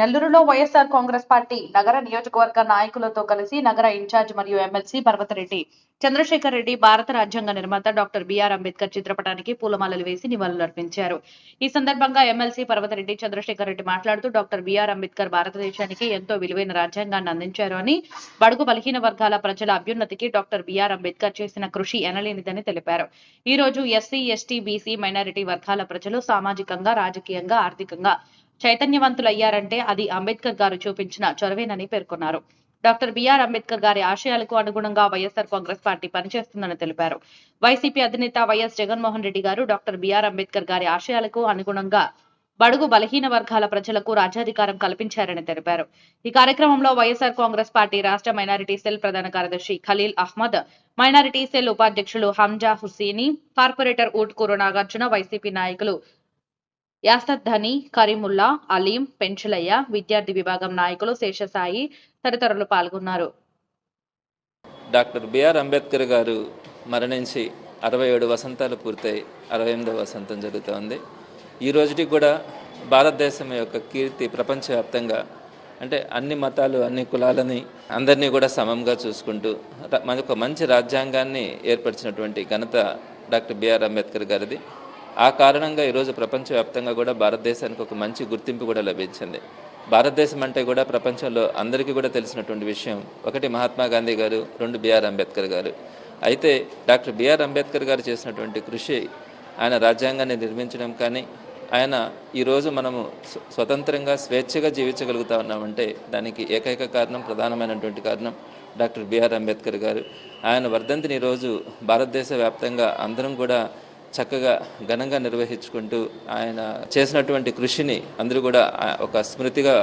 నెల్లూరులో YSR Congress party నగర నియోజకవర్గ నాయకులతో కలిసి నగర ఇన్ఛార్జ్ మరియు ఎమ్మెల్సీ పర్వతరెడ్డి చంద్రశేఖర్ రెడ్డి భారత రాజ్యాంగ నిర్మాత డాక్టర్ బిఆర్ అంబేద్కర్ చిత్రపటానికి పూలమాలలు వేసి నివాళులర్పించారు ఈ సందర్భంగా ఎమ్మెల్సీ పర్వతరెడ్డి చంద్రశేఖర్ రెడ్డి మాట్లాడుతూ డాక్టర్ బిఆర్ అంబేద్కర్ భారతదేశానికి ఎంతో విలువైన రాజ్యాంగాన్ని అందించారు అని బడుగు బలహీన వర్గాల ప్రజల అభ్యున్నతికి డాక్టర్ బిఆర్ అంబేద్కర్ చేసిన కృషి ఎనలేనిదని తెలిపారు. ఈ రోజు ఎస్సీ ఎస్టీ బీసీ మైనారిటీ వర్గాల ప్రజలు సామాజికంగా రాజకీయంగా ఆర్థికంగా చైతన్యవంతులయ్యారంటే అది అంబేద్కర్ గారు చూపించిన చొరవేనని పేర్కొన్నారు. డాక్టర్ బిఆర్ అంబేద్కర్ గారి ఆశయాలకు అనుగుణంగా వైఎస్ఆర్ కాంగ్రెస్ పార్టీ పనిచేస్తుందని తెలిపారు. వైసీపీ అధినేత వైఎస్ జగన్మోహన్ రెడ్డి గారు డాక్టర్ బిఆర్ అంబేద్కర్ గారి ఆశయాలకు అనుగుణంగా బడుగు బలహీన వర్గాల ప్రజలకు రాజ్యాధికారం కల్పించారని తెలిపారు. ఈ కార్యక్రమంలో వైఎస్ఆర్ కాంగ్రెస్ పార్టీ రాష్ట్ర మైనారిటీ సెల్ ప్రధాన కార్యదర్శి ఖలీల్ అహ్మద్ మైనారిటీ సెల్ ఉపాధ్యక్షులు హంజా హుసేని కార్పొరేటర్ ఊట్కూరు నాగార్జున వైసీపీ నాయకులు యాసద్ ధని కరీముల్లా అలీం పెంచులయ్య విద్యార్థి విభాగం నాయకులు శేషసాయి తదితరులు పాల్గొన్నారు. డాక్టర్ బిఆర్ అంబేద్కర్ గారు మరణించి అరవై ఏడు వసంతాలు పూర్తయి అరవై ఎనిమిదవ వసంతం జరుగుతోంది. ఈ రోజుకి కూడా భారతదేశం యొక్క కీర్తి ప్రపంచవ్యాప్తంగా అంటే అన్ని మతాలు అన్ని కులాలని అందరినీ కూడా సమంగా చూసుకుంటూ మనకు మంచి రాజ్యాంగాన్ని ఏర్పరిచినటువంటి ఘనత డాక్టర్ బిఆర్ అంబేద్కర్ గారిది. ఆ కారణంగా ఈరోజు ప్రపంచవ్యాప్తంగా కూడా భారతదేశానికి ఒక మంచి గుర్తింపు కూడా లభించింది. భారతదేశం అంటే కూడా ప్రపంచంలో అందరికీ కూడా తెలిసినటువంటి విషయం ఒకటి మహాత్మా గాంధీ గారు రెండు బిఆర్ అంబేద్కర్ గారు. అయితే డాక్టర్ బిఆర్ అంబేద్కర్ గారు చేసినటువంటి కృషి ఆయన రాజ్యాంగాన్ని నిర్మించడం కానీ ఆయన ఈరోజు మనము స్వతంత్రంగా స్వేచ్ఛగా జీవించగలుగుతా ఉన్నామంటే దానికి ఏకైక కారణం ప్రధానమైనటువంటి కారణం డాక్టర్ బిఆర్ అంబేద్కర్ గారు. ఆయన వర్ధంతిని ఈరోజు భారతదేశ వ్యాప్తంగా అందరం కూడా చక్కగా ఘనంగా నిర్వహించుకుంటూ ఆయన చేసినటువంటి కృషిని అందరూ కూడా ఒక స్మృతిగా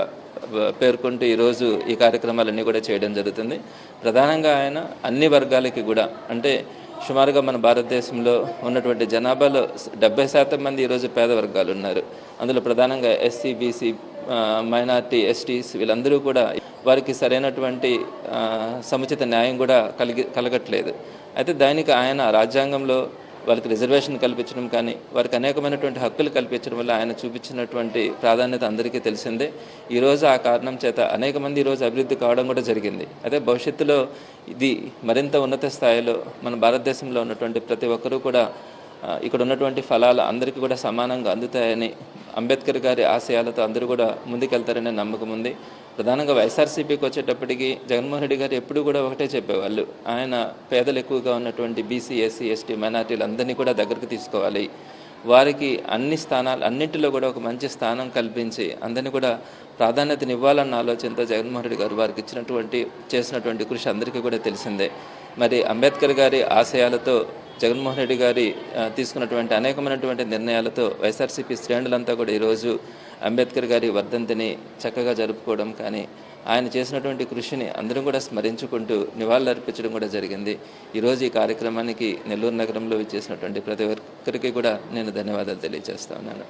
పేర్కొంటూ ఈరోజు ఈ కార్యక్రమాలన్నీ కూడా చేయడం జరుగుతుంది. ప్రధానంగా ఆయన అన్ని వర్గాలకి కూడా అంటే సుమారుగా మన భారతదేశంలో ఉన్నటువంటి జనాభాలో డెబ్బై శాతం మంది ఈరోజు పేద వర్గాలు ఉన్నారు. అందులో ప్రధానంగా ఎస్సీ బీసీ మైనార్టీ ఎస్టీస్ వీళ్ళందరూ కూడా వారికి సరైనటువంటి సముచిత న్యాయం కూడా కలిగి కలగట్లేదు. అయితే దానికి ఆయన రాజ్యాంగంలో వాళ్ళకి రిజర్వేషన్ కల్పించడం కానీ వారికి అనేకమైనటువంటి హక్కులు కల్పించడం వల్ల ఆయన చూపించినటువంటి ప్రాధాన్యత అందరికీ తెలిసిందే. ఈరోజు ఆ కారణం చేత అనేక మంది ఈరోజు అభివృద్ధి కావడం కూడా జరిగింది. అదే భవిష్యత్తులో ఇది మరింత ఉన్నత స్థాయిలో మన భారతదేశంలో ఉన్నటువంటి ప్రతి ఒక్కరూ కూడా ఇక్కడ ఉన్నటువంటి ఫలాలు అందరికీ కూడా సమానంగా అందుతాయని అంబేద్కర్ గారి ఆశయాలతో అందరూ కూడా ముందుకెళ్తారనే నమ్మకం ఉంది. ప్రధానంగా వైఎస్ఆర్సీపీకి వచ్చేటప్పటికి జగన్మోహన్ రెడ్డి గారు ఎప్పుడూ కూడా ఒకటే చెప్పేవాళ్ళు. ఆయన పేదలు ఎక్కువగా ఉన్నటువంటి బీసీ ఎస్సీ ఎస్టీ మైనార్టీలు అందరినీ కూడా దగ్గరకు తీసుకోవాలి. వారికి అన్ని స్థానాలు అన్నింటిలో కూడా ఒక మంచి స్థానం కల్పించి అందరినీ కూడా ప్రాధాన్యతనివ్వాలన్న ఆలోచనతో జగన్మోహన్ రెడ్డి గారు వారికి ఇచ్చినటువంటి చేసినటువంటి కృషి అందరికీ కూడా తెలిసిందే. మరి అంబేద్కర్ గారి ఆశయాలతో జగన్మోహన్ రెడ్డి గారి తీసుకున్నటువంటి అనేకమైనటువంటి నిర్ణయాలతో వైఎస్ఆర్సీపీ శ్రేణులంతా కూడా ఈరోజు అంబేద్కర్ గారి వర్ధంతిని చక్కగా జరుపుకోవడం కానీ ఆయన చేసినటువంటి కృషిని అందరం కూడా స్మరించుకుంటూ నివాళులర్పించడం కూడా జరిగింది. ఈరోజు ఈ కార్యక్రమానికి నెల్లూరు నగరంలో చేసినటువంటి ప్రతి ఒక్కరికి కూడా నేను ధన్యవాదాలు తెలియజేస్తా ఉన్నాను.